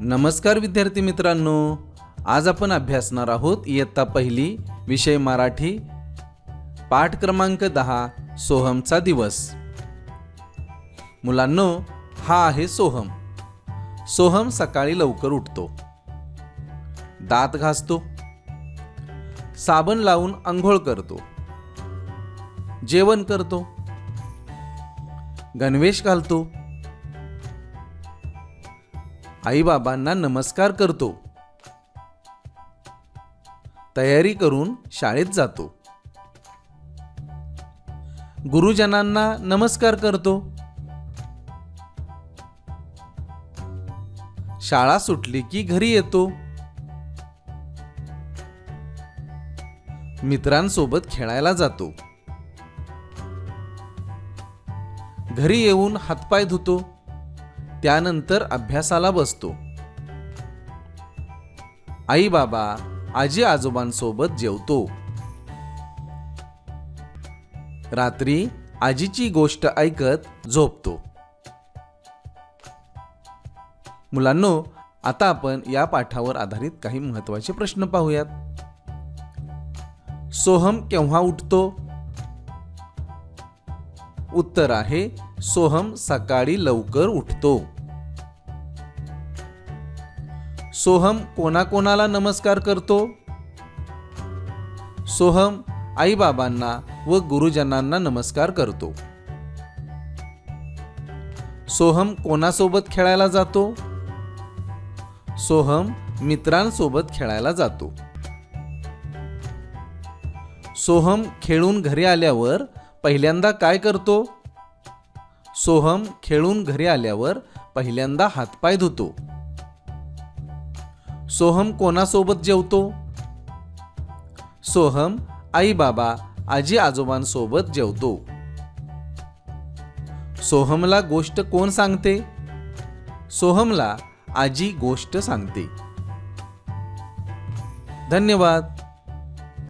नमस्कार विद्यार्थी मित्रांनो आज आपण अभ्यासणार आहोत इयत्ता पहिली विषय मराठी पाठ क्रमांक दहा सोहमचा दिवस. मुलांनो हा आहे सोहम. सोहम सकाळी लवकर उठतो. दात घासतो. साबण लावून आंघोळ करतो. जेवण करतो. गणवेश घालतो. आईबाबांना नमस्कार करतो. तयारी करून शाळेत जातो. गुरुजनांना नमस्कार करतो. शाळा सुटली की घरी येतो. मित्रांसोबत खेळायला जातो. घरी येऊन हातपाय धुतो. त्यानंतर अभ्यासाला बसतो. आई बाबा आजी आजोबांसोबत जेवतो. रात्री आजीची गोष्ट ऐकत झोपतो. मुलांनो आता आपण या पाठावर आधारित काही महत्त्वाचे प्रश्न पाहूयात. सोहम केव्हा उठतो? उत्तर आहे सोहम सकाळी लवकर उठतो. सोहम कोणाकोणाला नमस्कार करतो? सोहम आईबाबांना व गुरुजनांना नमस्कार करतो. सोहम कोणासोबत खेळायला जातो? सोहम मित्रांसोबत खेळायला जातो. सोहम खेळून घरी आल्यावर पहिल्यांदा काय करतो? सोहम खेळून घरी आल्यावर पहिल्यांदा हातपाय धुतो. सोहम कोणासोबत जेवतो? सोहम आई बाबा आजी आजोबांसोबत जेवतो. सोहमला गोष्ट कोण सांगते? सोहमला आजी गोष्ट सांगते. धन्यवाद.